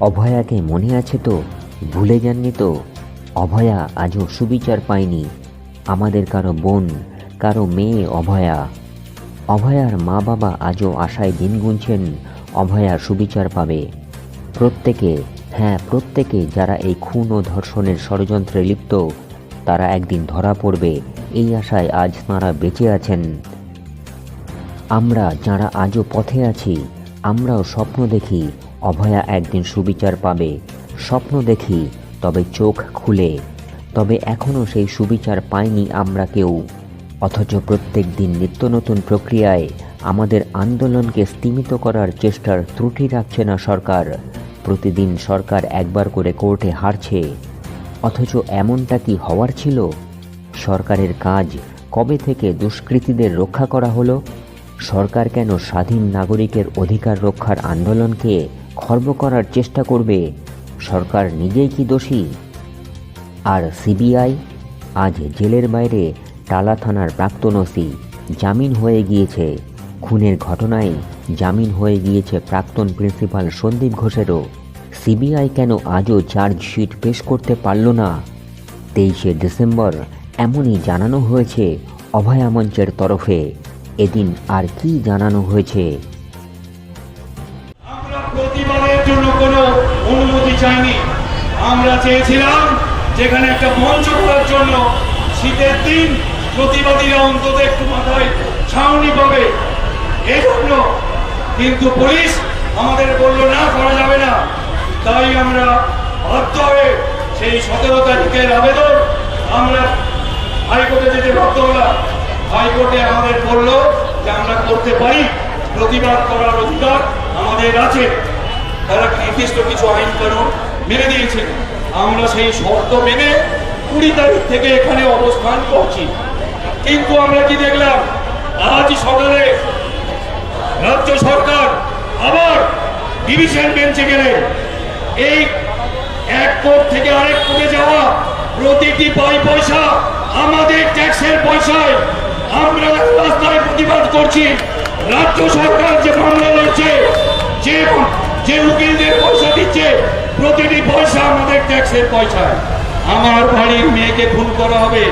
অভয়াকে মনে আছে তো? ভুলে যাননি তো? অভয়া আজও সুবিচার পায়নি। আমাদের কারও বোন, কারও মেয়ে অভয়া। অভয়ার মা বাবা আজও আশায় দিন গুনছেন, অভয়া সুবিচার পাবে। প্রত্যেকে হ্যাঁ প্রত্যেকে যারা এই খুন ও ধর্ষণের ষড়যন্ত্রে লিপ্ত, তারা একদিন ধরা পড়বে। এই আশায় আজ তাঁরা বেঁচে আছেন। আমরা যারা আজও পথে আছি, আমরাও স্বপ্ন দেখি। অভয়া একদিন সুবিচার পাবে। স্বপ্ন দেখি, তবে চোখ খুলে। তবে এখনও সেই সুবিচার পাইনি আমরা কেউ। অথচ প্রত্যেক দিন নিত্য নতুন প্রক্রিয়ায় আমাদের আন্দোলনকে স্তীমিত করার চেষ্টার ত্রুটি রাখছে না সরকার। প্রতিদিন সরকার একবার করে কোর্টে হারছে। অথচ এমনটা কি হওয়ার ছিল? সরকারের কাজ কবে থেকে দুষ্কৃতীদের রক্ষা করা হলো? সরকার কেন স্বাধীন নাগরিকের অধিকার রক্ষার আন্দোলনকে খর্ব করার চেষ্টা করবে। সরকার নিজেই কি দোষী? আর সিবিআই আজ জেলের বাইরে টালা থানার প্রাক্তন ওসি জামিন হয়ে গিয়েছে। খুনের ঘটনায় জামিন হয়ে গিয়েছে প্রাক্তন প্রিন্সিপাল সন্দীপ ঘোষেরও। সিবিআই কেন আজও চার্জশিট পেশ করতে পারল না? তেইশে ডিসেম্বর এমনই জানানো হয়েছে অভয়া মঞ্চের তরফে। এদিন আর কি জানানো হয়েছে? প্রতিবাদের জন্য কোনো অনুমতি চাইনি। আমরা চেয়েছিলাম যেখানে একটা মঞ্চ করার জন্য শীতের দিন প্রতিবাদীরা অন্তত একটু মাথায় ছাউনি পাবে। এই জন্য কিন্তু পুলিশ আমাদের বলল, না, করা যাবে না। তাই আমরা বাধ্য হয়ে সেই সতেরো তারিখের আবেদন আমরা হাইকোর্টে যেতে বাধ্য হলাম। হাইকোর্টে আমাদের বলল যে আমরা করতে পারি, প্রতিবাদ করার অধিকার আমাদের আছে। তারা নির্দিষ্ট কিছু আইন কানুন মেনে দিয়েছে আমরা সেই শর্ত মেনে কুড়ি তারিখ থেকে এখানে অবস্থান করছি। কিন্তু আমরা কি দেখলাম? আজ সকালে রাজ্য সরকার আবার ডিভিশন বেঞ্চে গেলেন এই এক কোর্ট থেকে আরেক কোর্টে যাওয়া প্রতিটি পাই পয়সা, আমাদের ট্যাক্সের পয়সায় আমরা রাস্তায় প্রতিবাদ করছি। রাজ্য সরকার যে মামলা লড়ছে, যে যে উকিলদের পয়সা দিচ্ছে, প্রতিটি পয়সা আমাদের ট্যাক্সের পয়সায়। আমার বাড়ির মেয়েকে খুন করা হবে,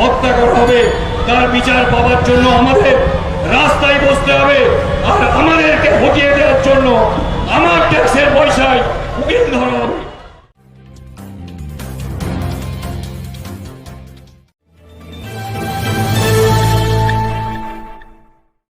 হত্যা করা হবে, তার বিচার পাওয়ার জন্য আমাদের রাস্তায় বসতে হবে, আর আমাদেরকে হটিয়ে দেওয়ার জন্য আমার ট্যাক্সের পয়সায় উকিল ধরা হবে।